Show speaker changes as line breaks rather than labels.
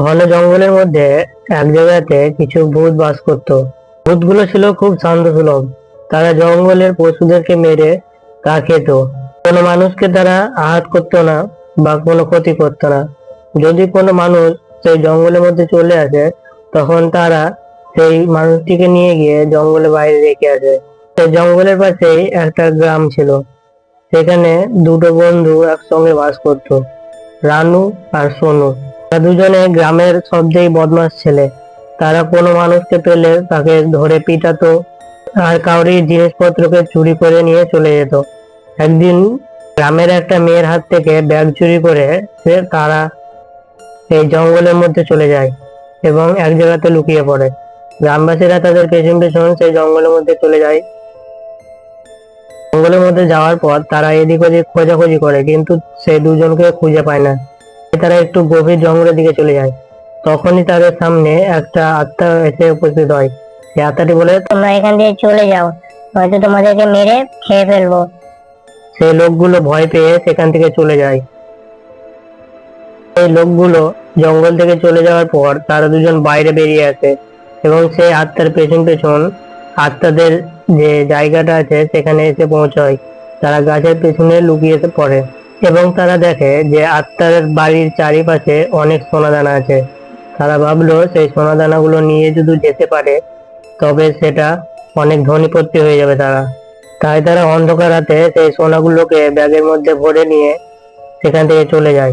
ঘন জঙ্গলের মধ্যে এক জায়গাতে কিছু ভূত বাস করত। ভূতগুলো ছিল খুব শান্তসুলভ তারা জঙ্গলের পশুদেরকে মেরে তা খেত। কোনো মানুষকে তারা আঘাত করতো না বা কোনো ক্ষতি করতো না। যদি কোনো মানুষ সেই জঙ্গলের মধ্যে চলে আসে, তখন তারা সেই মানুষটিকে নিয়ে গিয়ে জঙ্গলের বাইরে রেখে আসে। সেই জঙ্গলের পাশেই একটা গ্রাম ছিল। সেখানে দুটো বন্ধু একসঙ্গে বাস করতো, রানু আর সোনু। তারা দুজনে গ্রামের সবচেয়ে বদমাস ছেলে। তারা কোনো মানুষকে পেলে তাকে ধরে পিটাতো আর কাউরি জিনিসপত্রকে চুরি করে নিয়ে চলে যেত। একদিন গ্রামের একটা মেয়ের হাত থেকে ব্যাগ চুরি করে সে তারা এই জঙ্গলের মধ্যে চলে যায় এবং এক জায়গাতে লুকিয়ে পড়ে। গ্রামবাসীরা তাদের পেছন পেছন সেই জঙ্গলের মধ্যে চলে যায়। জঙ্গলের মধ্যে যাওয়ার পর তারা এদিক ওদিক খোঁজাখুঁজি করে, কিন্তু সেই দুজনকে খুঁজে পায় না। তারা একটু গভীর জঙ্গলের দিকে চলে যায়। তখনই তাদের সামনে একটা আত্মা এসে উপস্থিত হয়। সেই আত্মাটি বলে
তোমরা এখান থেকে চলে যাও হয়তো তোমাদেরকে মেরে খেয়ে ফেলব।
সেই লোকগুলো ভয় পেয়ে সেখান থেকে চলে যায়। সেই লোকগুলো জঙ্গল থেকে চলে যাওয়ার পর তারা দুজন বাইরে বেরিয়ে আসে এবং সেই আত্মার পেছন পেছন আত্মাদের যে জায়গাটা আছে সেখানে এসে পৌঁছয়। তারা গাছের পেছনে লুকিয়ে পড়ে। এবং তারা দেখে যে আত্মার বাড়ির চারিপাশে অনেক সোনাদানা আছে। তারা ভাবলো, সেই সোনাদানাগুলো নিয়ে যদি যেতে পারে, তবে সেটা অনেক ধনীপত্তি হয়ে যাবে তারা। তাই তারা অন্ধকার রাতে সেই সোনাগুলোকে ব্যাগের মধ্যে ভরে নিয়ে সেখান থেকে চলে যায়।